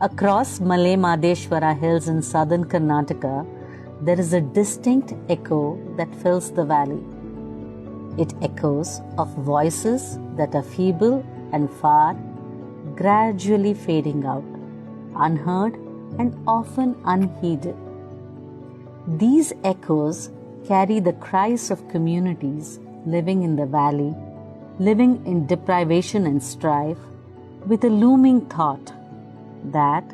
Across Malay Madeshwara hills in southern Karnataka, there is a distinct echo that fills the valley. It echoes of voices that are feeble and far, gradually fading out, unheard and often unheeded. These echoes carry the cries of communities living in the valley, living in deprivation and strife, with a looming thought that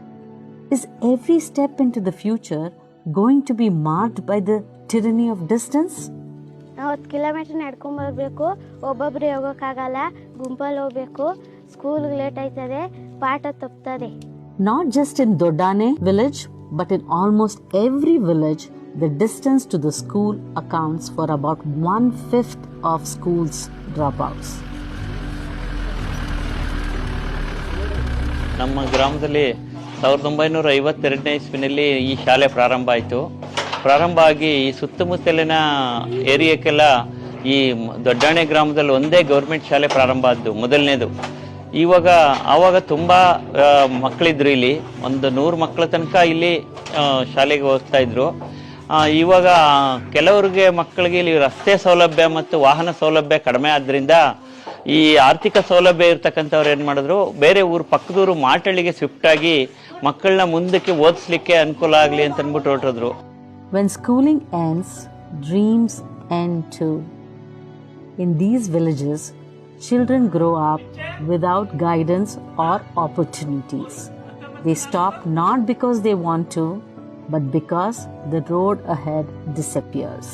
is every step into the future going to be marked by the tyranny of distance? ನಾವು ಹತ್ತು kilometre ನಡ್ಕೊಂಡ್ ಬರಬೇಕು ಒಬ್ಬೊಬ್ರು ಹೋಗೋಕ್ಕಾಗಲ್ಲ ಗುಂಪಲ್ಲಿ ಹೋಗ್ಬೇಕು ಸ್ಕೂಲ್ಗೆ late ಆಯ್ತದೆ ಪಾಠ ತಪ್ತದೆ Not just in Dodane village, but in almost every village, the distance to the school accounts for about one fifth of schools dropouts. ನಮ್ಮ ಗ್ರಾಮದಲ್ಲಿ ಸಾವಿರದ ಒಂಬೈನೂರ ಐವತ್ತೆರಡನೇ ಇಸ್ವಿನಲ್ಲಿ ಈ ಶಾಲೆ ಪ್ರಾರಂಭ ಆಯಿತು. ಪ್ರಾರಂಭ ಆಗಿ ಈ ಸುತ್ತಮುತ್ತಲಿನ ಏರಿಯಾಕ್ಕೆಲ್ಲ ಈ ದೊಡ್ಡಾಣೆ ಗ್ರಾಮದಲ್ಲಿ ಒಂದೇ ಗೌರ್ಮೆಂಟ್ ಶಾಲೆ ಪ್ರಾರಂಭ ಆದ್ದು, ಮೊದಲನೇದು. ಇವಾಗ, ಆವಾಗ ತುಂಬ ಮಕ್ಕಳಿದ್ರು ಇಲ್ಲಿ. ಒಂದು ನೂರು ಮಕ್ಕಳ ತನಕ ಇಲ್ಲಿ ಶಾಲೆಗೆ ಹೋಗ್ತಾ ಇದ್ರು. ಇವಾಗ ಕೆಲವರಿಗೆ ಮಕ್ಕಳಿಗೆ ಇಲ್ಲಿ ರಸ್ತೆ ಸೌಲಭ್ಯ ಮತ್ತು ವಾಹನ ಸೌಲಭ್ಯ ಕಡಿಮೆ ಆದ್ರಿಂದ ಈ ಆರ್ಥಿಕ ಸೌಲಭ್ಯ ಇರ್ತಕ್ಕಂಥವ್ರು ಏನು ಮಾಡಿದ್ರು ಬೇರೆ ಊರು ಪಕ್ಕದೂರು ಮಾಟಳ್ಳಿಗೆ ಶಿಫ್ಟ್ ಆಗಿ ಮಕ್ಕಳನ್ನ ಮುಂದಕ್ಕೆ ಓದಿಸ್ಲಿಕ್ಕೆ ಅನುಕೂಲ ಆಗಲಿ ಅಂತ ಅಂದ್ಬಿಟ್ಟು ಹೊರಟಿದ್ರು. When schooling ends dreams end too in these villages children grow up without guidance or opportunities they stop not because they want to but because the road ahead disappears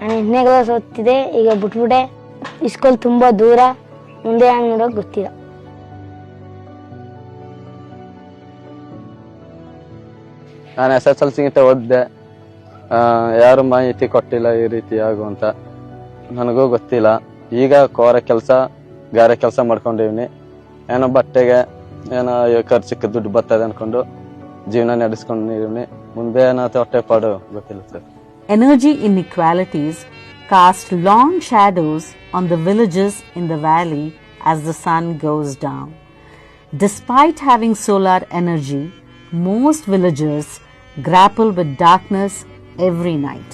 ನಾನು ಎಂಟನೇ ಕ್ಲಾಸ್ ಓದ್ತಿದ್ದೆ ಈಗ ಬಿಟ್ಬಿಟ್ಟೆ. ಸ್ಕೂಲ್ ತುಂಬ ದೂರ ಮುಂದೆ ಹಂಗೆ ನೋಡೋಕೆ ಗೊತ್ತಿಲ್ಲ. ನಾನು ಎಸ್ ಎಸ್ ಎಲ್ ಸಿಗಿಂತ ಓದಿದೆ. ಯಾರು ಮಾಹಿತಿ ಕೊಟ್ಟಿಲ್ಲ ಈ ರೀತಿ ಆಗು ಅಂತ ನನಗೂ ಗೊತ್ತಿಲ್ಲ. ಈಗ ಕೋರ ಕೆಲಸ ಗಾರೆ ಕೆಲಸ ಮಾಡ್ಕೊಂಡಿವ್ನಿ. ಏನೋ ಬಟ್ಟೆಗೆ ಏನೋ ಖರ್ಚಕ್ಕೆ ದುಡ್ಡು ಬರ್ತದೆ ಅನ್ಕೊಂಡು ಜೀವನ ನಡೆಸ್ಕೊಂಡಿವ್ನಿ. ಮುಂದೆ ಏನೋ ಹೊಟ್ಟೆ ಪಾಡು ಗೊತ್ತಿಲ್ಲ sir. Energy inequalities cast long shadows on the villages in the valley as the sun goes down. Despite having solar energy, most villagers grapple with darkness every night.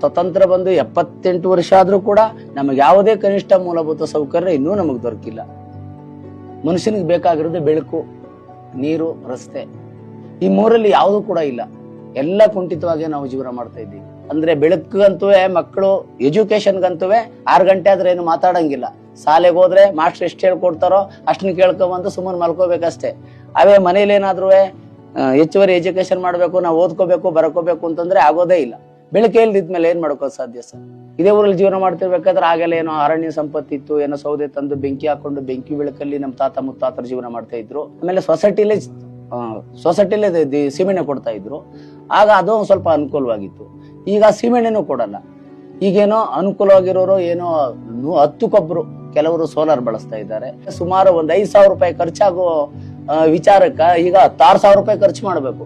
ಸ್ವತಂತ್ರ ಬಂದು ಎಪ್ಪತ್ತೆಂಟು ವರ್ಷ ಆದರೂ ಕೂಡ ನಮಗೆ ಯಾವುದೇ ಕನಿಷ್ಠ ಮೂಲಭೂತ ಸೌಕರ್ಯ ಇನ್ನೂ ನಮಗೆ ದೊರಕಿಲ್ಲ ಮನುಷ್ಯನಿಗೆ ಬೇಕಾಗಿರೋದು ಬೆಳಕು ನೀರು ರಸ್ತೆ ಈ ಮೂರಲ್ಲಿ ಯಾವುದೂ ಕೂಡ ಇಲ್ಲ ಎಲ್ಲ ಕುಂಠಿತವಾಗಿ ನಾವು ಜೀವನ ಮಾಡ್ತಾ ಇದ್ದೀವಿ ಅಂದ್ರೆ ಬೆಳಕಂತೂ ಮಕ್ಕಳು ಎಜುಕೇಶನ್ಗಂತೂ ಆರು ಗಂಟೆ ಆದ್ರೆ ಏನು ಮಾತಾಡಂಗಿಲ್ಲ. ಶಾಲೆಗೆ ಹೋದ್ರೆ ಮಾಸ್ಟರ್ ಎಷ್ಟು ಹೇಳ್ಕೊಡ್ತಾರೋ ಅಷ್ಟನ್ನ ಕೇಳ್ಕೊಂಬಂದು ಸುಮ್ಮನೆ ಮಲ್ಕೋಬೇಕಷ್ಟೇ. ಅವೇ ಮನೇಲಿ ಏನಾದ್ರೂ ಹೆಚ್ಚುವರಿ ಎಜುಕೇಶನ್ ಮಾಡಬೇಕು, ನಾವು ಓದ್ಕೋಬೇಕು, ಬರ್ಕೋಬೇಕು ಅಂತಂದ್ರೆ ಆಗೋದೇ ಇಲ್ಲ. ಬೆಳಕೆ ಇಲ್ದಿದ್ಮೇಲೆ ಏನ್ ಮಾಡ್ಕೋ ಸಾಧ್ಯ ಸರ್? ಇದೇ ಊರಲ್ಲಿ ಜೀವನ ಮಾಡ್ತಿರ್ಬೇಕಾದ್ರೆ ಆಗೆಲ್ಲ ಏನೋ ಅರಣ್ಯ ಸಂಪತ್ತಿ ಇತ್ತು, ಏನೋ ಸೌದೆ ತಂದು ಬೆಂಕಿ ಹಾಕೊಂಡು ಬೆಂಕಿ ಬೆಳಕಲ್ಲಿ ನಮ್ಮ ತಾತ ಮುತ್ತಾತರ ಜೀವನ ಮಾಡ್ತಾ ಇದ್ರು. ಆಮೇಲೆ ಸೊಸೈಟಿಲೇ ಸೊಸೈಟಿಲೇ ಸೀಮೆಣ್ಣೆ ಕೊಡ್ತಾ ಇದ್ರು. ಆಗ ಅದು ಸ್ವಲ್ಪ ಅನುಕೂಲವಾಗಿತ್ತು. ಈಗ ಸೀಮೆಣ್ಣೆನೂ ಕೊಡಲ್ಲ. ಈಗೇನೋ ಅನುಕೂಲವಾಗಿರೋರು ಏನೋ ನು- ಹತ್ತು ಕೊಬ್ಬರು ಕೆಲವರು ಸೋಲಾರ್ ಬಳಸ್ತಾ ಇದ್ದಾರೆ. ಸುಮಾರು ಒಂದ್ ಐದ್ ಸಾವಿರ ರೂಪಾಯಿ ಖರ್ಚಾಗೋ ವಿಚಾರಕ್ಕ ಈಗ ಹತ್ತಾರು ಸಾವಿರ ರೂಪಾಯಿ ಖರ್ಚು ಮಾಡಬೇಕು.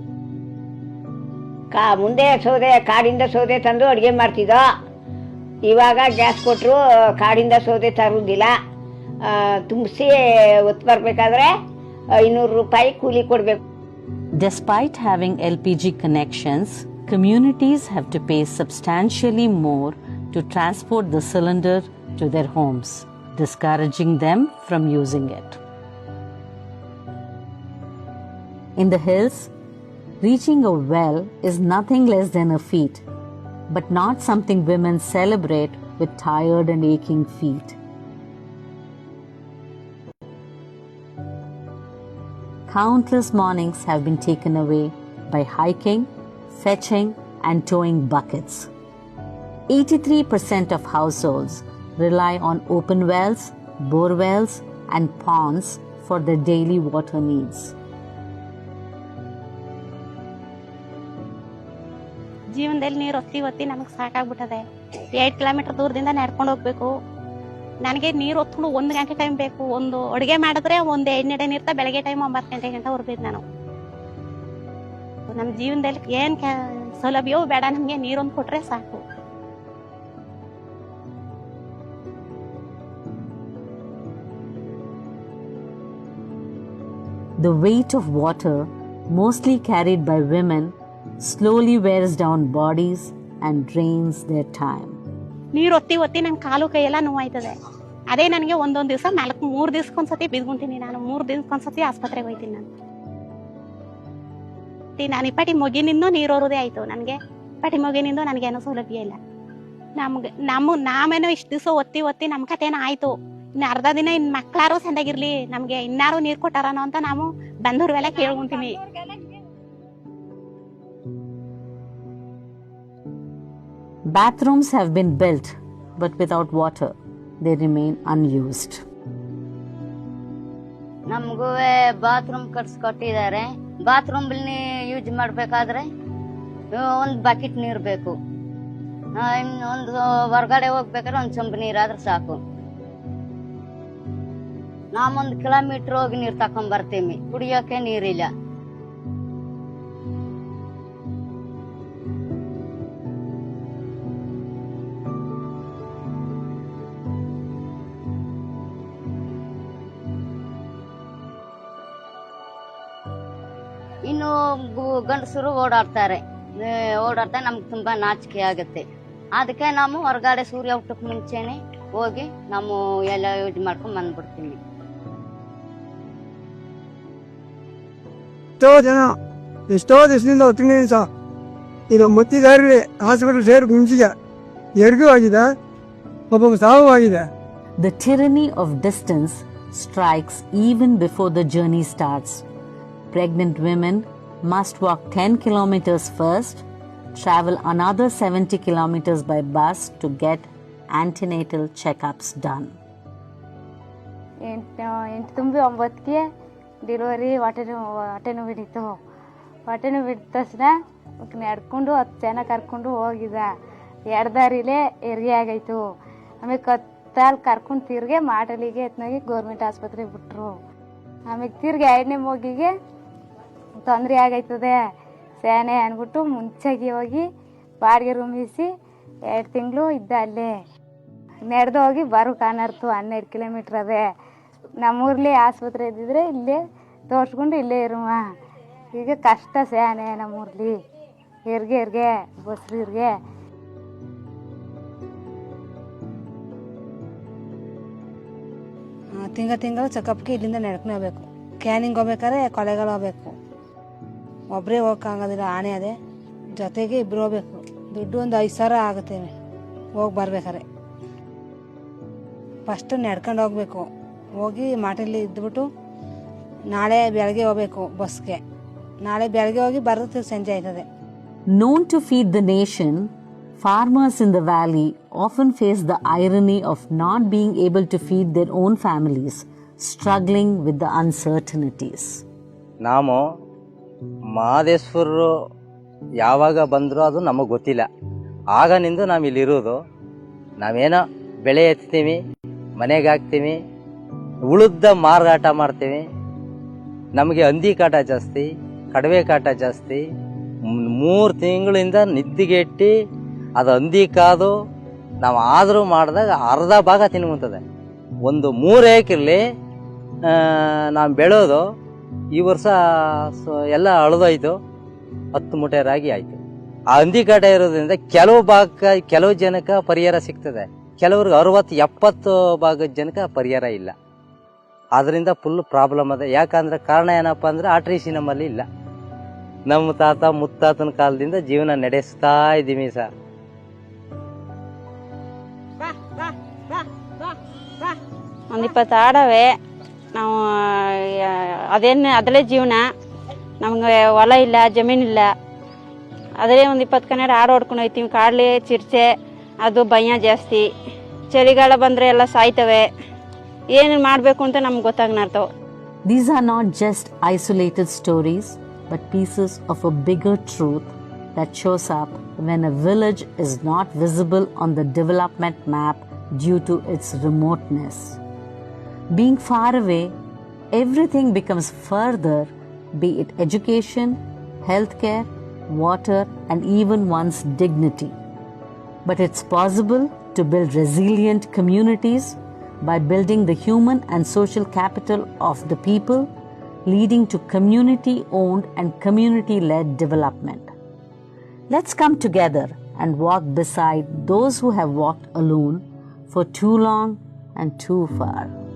ಕಾ ಮುಂದೆ ಸೌದೆ ಕಾಡಿಂದ ಸೌದೆ ತಂದು ಅಡುಗೆ ಮಾಡ್ತಿದ್ದ. ಇವಾಗ ಗ್ಯಾಸ್ ಕೊಟ್ಟರು ಕಾಡಿಂದ ಸೌದೆ ತರುವುದಿಲ್ಲ ತುಂಬಿಸಿ ಒತ್ತು ಬರಬೇಕಾದ್ರೆ ಐನೂರು ರೂಪಾಯಿ ಕೂಲಿ ಕೊಡಬೇಕು. L P G connections, communities have to pay substantially more to transport the cylinder to their homes, discouraging them from using it. In the hills, reaching a well is nothing less than a feat, but not something women celebrate with tired and aching feet. Countless mornings have been taken away by hiking, fetching, and towing buckets. 83% of households rely on open wells, bore wells, and ponds for their daily water needs. ಜೀವನದಲ್ಲಿ ನೀರು ಒತ್ತಿ ಒತ್ತಿ ನಮಗೆ ಸಾಕಾಗ್ಬಿಟ್ಟದೆ eight kilometre ದೂರದಿಂದ ನಡ್ಕೊಂಡು ಹೋಗ್ಬೇಕು ನನಗೆ ನೀರು ಹೊತ್ಕೊಂಡು ಒಂದು ಗಂಟೆ ಟೈಮ್ ಬೇಕು ಒಂದು ಅಡುಗೆ ಮಾಡಿದ್ರೆ ಒಂದು ಎಣ್ಣೆ ನೀರ್ತಾ ಬೆಳಗ್ಗೆ ಟೈಮ್ ಒಂಬತ್ತು ಗಂಟೆ ಗಂಟೆ ಹೊರಬಿದ್ದು ನಾನು ನಮ್ಮ ಜೀವನದಲ್ಲಿ ಏನ್ ಕೆ- ಸೌಲಭ್ಯವೂ ಬೇಡ ನಮಗೆ ನೀರೊಂದು ಕೊಟ್ರೆ ಸಾಕು. The weight of water mostly carried by women, slowly wears down bodies and drains their time. ನೀರು ಒತ್ತಿ ಒತ್ತಿ ನನ್ನ ಕಾಲು ಕೈಯೆಲ್ಲ ನೋವಾಯ್ತದೆ. ಅದೇ ನನಗೆ ಒಂದೊಂದು ದಿವಸ ನಾಲ್ಕು ಮೂರು ದಿವ್ಸಕ್ಕೊಂದ್ಸತಿ ಬಿದ್ಕೊಂತೀನಿ ನಾನು. ಮೂರು ದಿವ್ಸಕ್ಕೊಂದ್ಸತಿ ಆಸ್ಪತ್ರೆಗೆ ಹೋಯ್ತೀನಿ ನಾನು. ಈ ನಾನು ಪಟಿ ಮೊಗಿನಿಂದ ನೀರು ಹೊರೋದೇ ಆಯ್ತು. ನನಗೆ ಪಟ್ಟಿ ಮೊಗಿನಿಂದ ನನಗೆ ಏನೋ ಸೌಲಭ್ಯ ಇಲ್ಲ. ನಮ್ಗೆ ನಮ್ಮ ನಾವೇನೋ ಇಷ್ಟು ದಿವಸ ಒತ್ತಿ ಒತ್ತಿ ನಮ್ಮ ಕಥೆನ ಆಯ್ತು. ಇನ್ನು ಅರ್ಧ ದಿನ ಇನ್ ಮಕ್ಳಾರು ಸಂದಾಗಿರ್ಲಿ ನಮ್ಗೆ ಇನ್ನಾರು ನೀರು ಕೊಟ್ಟಾರನೋ ಅಂತ ನಾವು ಬಂದೂರ್ವೆಲ್ಲ ಕೇಳ್ಕೊಂತೀವಿ. Bathrooms have been built, but without water, they remain unused. ನಮಗೂ ಬಾತ್ರೂಮ್ ಕಟ್ಸ್ಕೊಟ್ಟಿದ್ದಾರೆ ಬಾತ್ರೂಮ್ ಯೂಸ್ ಮಾಡಬೇಕಾದ್ರೆ ಒಂದು ಬಕೆಟ್ ನೀರು ಬೇಕು. ಒಂದು ಹೊರಗಡೆ ಹೋಗ್ಬೇಕಾದ್ರೆ ಒಂದು ಚಂಬು ನೀರಾದ್ರೆ ಸಾಕು. ನಾವೊಂದು ಕಿಲೋಮೀಟರ್ ಹೋಗಿ ನೀರು ತಕೊಂಡ್ ಬರ್ತೀವಿ. ಕುಡಿಯೋಕೆ ನೀರಿಲ್ಲ. ಇನ್ನು ಗಂಡಸರು ಓಡಾಡ್ತಾರೆ. ಓಡಾಡ್ತಾ ನಮ್ಗೆ ತುಂಬಾ ನಾಚಿಕೆ ಆಗುತ್ತೆ. ಅದಕ್ಕೆ ನಾವು ಹೊರಗಡೆ ಸೂರ್ಯ ಹುಟ್ಟಕ್ ಮುಂಚೆನೆ ಹೋಗಿ ನಾವು ಎಲ್ಲ ಇದು ಮಾಡ್ಕೊಂಡು ಬಂದ್ಬಿಡ್ತೀವಿ. ಎಷ್ಟೋ ಜನ ಎಷ್ಟೋ ದಿವಸದಿಂದ ಹೊತ್ತಿನ ಸಹ ಇದು ಮುತ್ತಿದಾರರಿ ಹಾಸ್ಪಿಟಲ್ ಸೇರಿ ಮುಂಚಿಗೆ ಎರ್ಗೂ ಆಗಿದೆ ಒಬ್ಬೊಬ್ಬ ಸಾವು ಆಗಿದೆ. The tyranny of distance strikes even before the journey starts. Pregnant women must walk 10 kilometers first, travel another 70 kilometers by bus to get antenatal checkups done. ಎಂಟು ತುಂಬಿ ಒಂಬತ್ತಿಗೆ ಡೆಲಿವರಿ ಹೊಟ್ಟೆ ನೋವು ಹೊಟ್ಟೆ ನೋವು ಹಿಡಿತು. ತಕ್ಷಣ ನಡ್ಕೊಂಡು ಹತ್ತು ಜನ ಕರ್ಕೊಂಡು ಹೋಗಿದ ಎರಡು ದಾರಿಲೇ ಹೆರಿಗೆ ಆಗೈತು. ಆಮೇಲೆ ಕತ್ತಾಲ್ ಕರ್ಕೊಂಡು ತಿರ್ಗೆ ಮಾಡಲಿಗೆ ಎತ್ನಾಗಿ ಗೌರ್ಮೆಂಟ್ ಆಸ್ಪತ್ರೆಗೆ ಬಿಟ್ರು. ಆಮೇಲೆ ತಿರ್ಗಿ ಎರಡನೇ ಮಗಿಗೆ ತೊಂದರೆ ಆಗೈತದೆ, ಸ್ಯಾನೆ ಅಂದ್ಬಿಟ್ಟು ಮುಂಚೆಗೆ ಹೋಗಿ ಬಾಡಿಗೆ ರೂಮ್ ಇಸಿ ಎರಡು ತಿಂಗಳು ಇದ್ದ ಅಲ್ಲೇ. ನಡೆದು ಹೋಗಿ ಬರೋ ಕಾಣರ್ತು ಹನ್ನೆರಡು ಕಿಲೋಮೀಟ್ರ್ ಅದೇ. ನಮ್ಮೂರ್ಲಿ ಆಸ್ಪತ್ರೆ ಇದ್ದಿದ್ರೆ ಇಲ್ಲೇ ತೋರಿಸ್ಕೊಂಡು ಇಲ್ಲೇ ಇರುವ. ಈಗ ಕಷ್ಟ ಸ್ಯಾನೆ ನಮ್ಮೂರ್ಲಿ. ಹೆರ್ಗೆ ಹೆರ್ಗೆ ಬಸ್ರಿಗೆ ತಿಂಗಳ ತಿಂಗಳು ಚೆಕಪ್ಗೆ ಇಲ್ಲಿಂದ ನಡ್ಕೊಂಡು ಹೋಗ್ಬೇಕು. ಕ್ಯಾನಿಂಗ್ ಹೋಗ್ಬೇಕಾದ್ರೆ ಕೊಲೆಗಳು ಹೋಗ್ಬೇಕು. ಒಬ್ಬರೇ ಹೋಗಕ್ಕಾಗೋದಿಲ್ಲ ಆನೆ ಅದೇ. ಜೊತೆಗೆ ಇಬ್ಬರು ಹೋಗ್ಬೇಕು. ದುಡ್ಡು ಒಂದು ಐದು ಸಾವಿರ ಆಗುತ್ತೆ ಹೋಗಿ ಬರ್ಬೇಕಾರೆ ಫಸ್ಟು ನಡ್ಕೊಂಡು ಹೋಗಬೇಕು. ಹೋಗಿ ಮಾಟಲ್ಲಿ ಇದ್ದುಬಿಟ್ಟು ನಾಳೆ ಬೆಳಗ್ಗೆ ಹೋಗ್ಬೇಕು ಬಸ್ಗೆ. ನಾಳೆ ಬೆಳಗ್ಗೆ ಹೋಗಿ ಬರುತ್ತೆ ಸಂಜೆ ಆಯ್ತದೆ. Known to feed the nation farmers in the valley often face the irony of not being able to feed their own families struggling with the uncertainties ನಾಮೋ ಮಹದೇಶ್ವರರು ಯಾವಾಗ ಬಂದರೂ ಅದು ನಮಗೆ ಗೊತ್ತಿಲ್ಲ. ಆಗನಿಂದ ನಾವು ಇಲ್ಲಿರೋದು. ನಾವೇನೋ ಬೆಳೆ ಎತ್ತೀವಿ, ಮನೆಗೆ ಹಾಕ್ತೀವಿ ಉಳಿದ ಮಾರಾಟ ಮಾಡ್ತೀವಿ. ನಮಗೆ ಹಂದಿ ಕಾಟ ಜಾಸ್ತಿ, ಕಡವೆ ಕಾಟ ಜಾಸ್ತಿ. ಮೂರು ತಿಂಗಳಿಂದ ನಿದ್ದಿಗೆಟ್ಟಿ ಅದು ಹಂದಿ ಕಾದು ನಾವು ಆದರೂ ಮಾಡಿದಾಗ ಅರ್ಧ ಭಾಗ ತಿನ್ಕೊಂತದೆ ಒಂದು ಮೂರು ಏಕಿರಲಿ ನಾವು ಬೆಳೆಯೋದು ಈ ವರ್ಷ ಎಲ್ಲ ಅಳದೋಯ್ತು. ಹತ್ತು ಮೂಟೆ ರಾಗಿ ಆಯಿತು. ಆ ಹಂದಿ ಕಾಟ ಇರೋದ್ರಿಂದ ಕೆಲವು ಭಾಗ, ಕೆಲವು ಜನಕ್ಕೆ ಪರಿಹಾರ ಸಿಗ್ತದೆ. ಕೆಲವ್ರಿಗೆ ಅರವತ್ತು, ಎಪ್ಪತ್ತು ಭಾಗದ ಜನಕ್ಕೆ ಪರಿಹಾರ ಇಲ್ಲ. ಅದರಿಂದ ಫುಲ್ ಪ್ರಾಬ್ಲಮ್ ಅದ. ಯಾಕಂದ್ರೆ ಕಾರಣ ಏನಪ್ಪ ಅಂದ್ರೆ ಆಟ್ರೀಸಿ ನಮ್ಮಲ್ಲಿ ಇಲ್ಲ. ನಮ್ಮ ತಾತ ಮುತ್ತಾತನ ಕಾಲದಿಂದ ಜೀವನ ನಡೆಸ್ತಾ ಇದ್ದೀವಿ ಸರ್. ಒಂದು ಇಪ್ಪತ್ತು ಆಡವೆ ನಾವು ಅದೇನು ಅದಲೇ ಜೀವನ. ನಮಗೆ ಹೊಲ ಇಲ್ಲ, ಜಮೀನು ಇಲ್ಲ. ಅದರೇ ಒಂದು ಇಪ್ಪತ್ತು ಕನ್ನಡ ಆಡು ಹೊಡ್ಕೊಂಡು ಹೋಗ್ತೀವಿ ಕಾಡಲಿ ಚಿರ್ಚೆ, ಅದು ಭಯ ಜಾಸ್ತಿ. ಚಳಿಗಾಲ ಬಂದರೆ ಎಲ್ಲ ಸಾಯ್ತವೆ. ಏನು ಮಾಡಬೇಕು ಅಂತ ನಮ್ಗೆ ಗೊತ್ತಾಗ್ನಾರ್ತವೆ these are not just isolated stories but pieces of a bigger truth that shows up when a village is not visible on the development map due to its remoteness Being far away, everything becomes further, be it education, healthcare, water, and even one's dignity. But it's possible to build resilient communities by building the human and social capital of the people, leading to community owned and community led development. Let's come together and walk beside those who have walked alone for too long and too far.